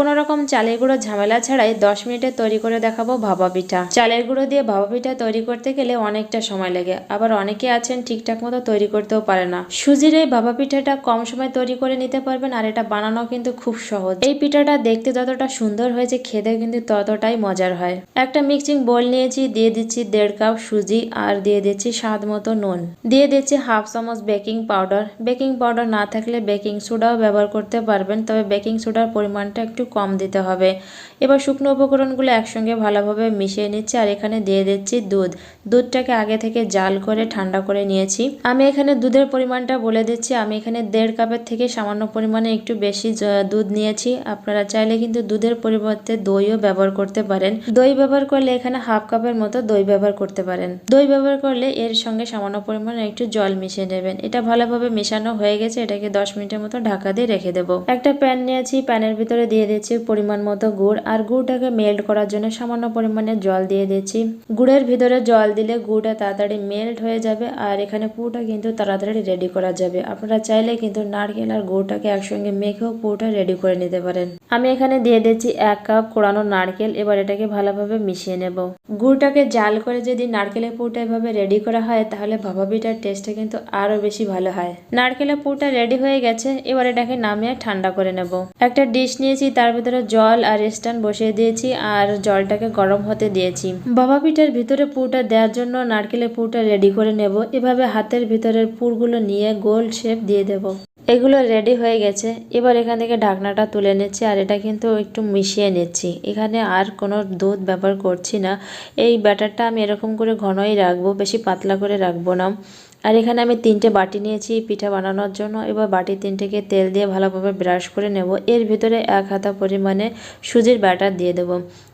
কোনো রকম চালের গুঁড়ো ঝামেলা ছাড়াই দশ মিনিটে তৈরি করে দেখাবো ভাপা পিঠা। চালের গুঁড়ো দিয়ে ভাপা পিঠা তৈরি করতে গেলে অনেকটা সময় লাগে, আবার অনেকে আছেন ঠিকঠাক মতো তৈরি করতেও পারে না। সুজির এই ভাপা পিঠাটা কম সময় তৈরি করে নিতে পারবেন আর এটা বানানো কিন্তু খুব সহজ। এই পিঠাটা দেখতে যতটা সুন্দর হয়েছে খেতে কিন্তু ততটাই মজার হয়। একটা মিক্সিং বোল নিয়েছি, দিয়ে দিচ্ছি দেড় কাপ সুজি আর দিয়ে দিচ্ছি স্বাদ মতো নুন। দিয়ে দিচ্ছি হাফ চামচ বেকিং পাউডার। বেকিং পাউডার না থাকলে বেকিং সোডাও ব্যবহার করতে পারবেন, তবে বেকিং সোডার পরিমাণটা একটু কম দিতে হবে। এবার শুকনো উপকরণগুলো একসঙ্গে ভালোভাবে মিশিয়ে নিচ্ছি আর এখানে দিয়ে দিচ্ছি দুধ। দুধটাকে আগে থেকে জাল করে, ঠান্ডা করে নিয়েছি। আমি এখানে দুধের পরিমাণটা বলে দিচ্ছি। আমি এখানে দেড় কাপের থেকে সামান্য পরিমাণে একটু বেশি দুধ নিয়েছি। আপনারা চাইলে কিন্তু দুধের পরিবর্তে দইও ব্যবহার করতে পারেন। দই ব্যবহার করলে এখানে হাফ কাপের মতো দই ব্যবহার করতে পারেন। দই ব্যবহার করলে এর সঙ্গে সামান্য পরিমাণে একটু জল মিশিয়ে নেবেন। এটা ভালোভাবে মেশানো হয়ে গেছে। এটাকে দশ মিনিটের মতো ঢাকা দিয়ে রেখে দেবো। একটা প্যান নিয়েছি। প্যানের ভিতরে দিয়ে দিচ্ছি পরিমাণ মতো গুড়। আর গুড়টাকে মেল্ট করার জন্য সামান্য পরিমাণে জল দিয়ে দিচ্ছি গুড়ের ভিতরে জল দিলে গুড়টা তাড়াতাড়ি মেল্ট হয়ে যাবে আর এখানে পুরোটা কিন্তু তাড়াতাড়ি রেডি করা যাবে। আপনারা চাইলে কিন্তু নারকেল আর গুড়টাকে একসঙ্গে মেখেও পুরোটা রেডি করে নিতে পারেন। আমি এখানে দিয়ে দিচ্ছি এক কাপ কোড়ানো নারকেল। এবার এটাকে ভালোভাবে মিশিয়ে নেব। গুড়টাকে জাল করে যদি নারকেলের পুরটা এভাবে রেডি করা হয়, তাহলে পিঠার টেস্টটা কিন্তু আরও বেশি ভালো হয়। নারকেলের পুরটা রেডি হয়ে গেছে। এবার এটাকে নামিয়ে ঠান্ডা করে নেব। একটা ডিশ নিয়েছি তার ভিতরে জল আর স্ট্যান্ড বসিয়ে দিয়েছি আর জলটাকে গরম হতে দিয়েছি। ভাপা পিঠার ভিতরে পুরটা দেওয়ার জন্য নারকেলের পুরটা রেডি করে নেব। এভাবে হাতের ভিতরের পুরগুলো নিয়ে গোল শেপ দিয়ে দেব। এগুলো রেডি হয়ে গেছে। এবার এখান থেকে ঢাকনাটা তুলে নিচ্ছি আর এটা কিন্তু একটু মিশিয়ে নিচ্ছি। এখানে আর কোনো দুধ ব্যবহার করছি না। এই ব্যাটারটা আমি এরকম করে ঘনই রাখব, বেশি পাতলা করে রাখব না। আর এখানে আমি তিনটে বাটি নিয়েছি পিঠা বানানোর জন্য। এবার বাটি তিনটেকে তেল দিয়ে ভালোভাবে ব্রাশ করে নেব। এর ভিতরে এক হাতা পরিমাণে সুজির ব্যাটার দিয়ে দেব।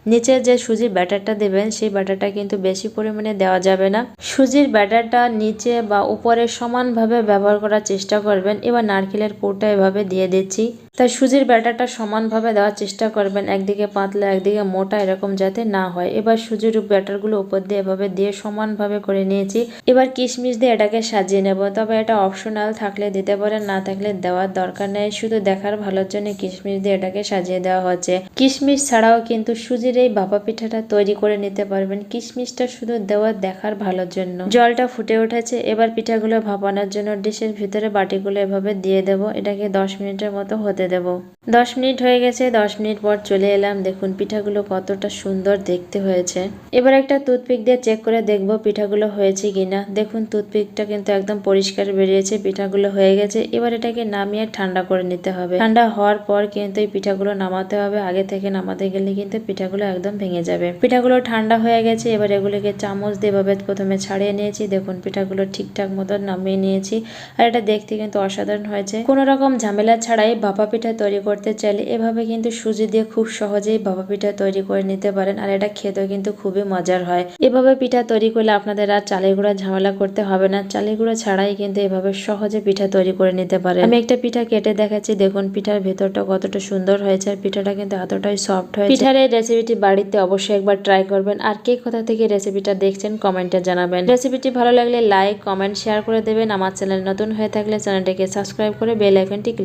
নিচে যে সুজির ব্যাটারটা দেবেন, সেই ব্যাটারটা কিন্তু বেশি পরিমাণে দেওয়া যাবে না। সুজির ব্যাটারটা নিচে বা উপরে সমানভাবে ব্যবহার করার চেষ্টা করবেন। এবার নারকেলের পুরটা এভাবে দিয়ে দিচ্ছি। তাই সুজির ব্যাটারটা সমানভাবে দেওয়ার চেষ্টা করবেন, একদিকে পাতলা, একদিকে মোটা, এরকম যাতে না হয়। এবার সুজির ব্যাটারগুলো উপর দিয়ে এভাবে দিয়ে সমানভাবে করে নিয়েছি। এবার কিশমিশ দিয়ে এটাকে সাজিয়ে নেব। তবে এটা অপশনাল থাকলে দিতে পারেন, না থাকলে দেওয়ার দরকার নেই। শুধু দেখার ভালোর জন্য কিশমিশ দিয়ে এটাকে সাজিয়ে দেওয়া হচ্ছে কিশমিশ ছাড়াও কিন্তু সুজির এই ভাপা পিঠাটা তৈরি করে নিতে পারবেন। কিশমিশটা শুধু দেওয়া দেখার ভালোর জন্য। জলটা ফুটে উঠেছে। এবার পিঠাগুলো ভাপানোর জন্য ডিশের ভিতরে বাটিগুলো এভাবে দিয়ে দেব। এটাকে দশ মিনিটের মতো হতে দেব। দশ মিনিট হয়ে গেছে, দশ মিনিট পর চলে এলাম। দেখুন, পিঠাগুলো কতটা সুন্দর দেখতে হয়েছে। এবার একটা টুথপিক দিয়ে চেক করে দেখব পিঠাগুলো হয়েছে কিনা। দেখুন, টুথপিকটা কিন্তু একদম পরিষ্কার বেরিয়েছে, পিঠাগুলো হয়ে গেছে। এবার এটাকে নামিয়ে ঠান্ডা করে নিতে হবে। ঠান্ডা হওয়ার পর কিন্তু এই পিঠাগুলো নামাতে হবে। আগে থেকে নামাতে গেলে কিন্তু পিঠাগুলো একদম ভেঙে যাবে। পিঠাগুলো ঠান্ডা হয়ে গেছে, এবার এগুলোকে চামচ দিয়ে এভাবে প্রথমে ছাড়িয়ে নিয়েছি। দেখুন, পিঠাগুলো ঠিকঠাক মতো নামিয়ে নিয়েছি। আর এটা দেখতে কিন্তু অসাধারণ হয়েছে। কোনো রকম ঝামেলা ছাড়াই ভাপা পিঠা তৈরি করতে চাইলে এভাবে কিন্তু সুজি দিয়ে খুব সহজেই ভাপা পিঠা তৈরি করে নিতে পারেন, আর এটা খেতেও কিন্তু খুবই মজার হয়। এভাবে পিঠা তৈরি করলে আপনাদের আর চালের গুঁড়া ঝামেলা করতে হবে না, চালের গুঁড়া ছাড়াই কিন্তু এভাবে সহজে পিঠা তৈরি করে নিতে পারেন। আমি একটা পিঠা কেটে দেখাচ্ছি, দেখুন পিঠার ভেতরটা কতটা সুন্দর হয়েছে, আর পিঠাটা কিন্তু এতটাই সফট হয়েছে। পিঠার এই রেসিপিটি বাড়িতে অবশ্যই একবার ট্রাই করবেন, আর কে কোথা থেকে রেসিপিটা দেখছেন কমেন্টে জানাবেন। রেসিপিটি ভালো লাগলে লাইক কমেন্ট শেয়ার করে দেবেন। আমার চ্যানেল নতুন হয়ে থাকলে চ্যানেলটিকে সাবস্ক্রাইব করে বেল আইকনটি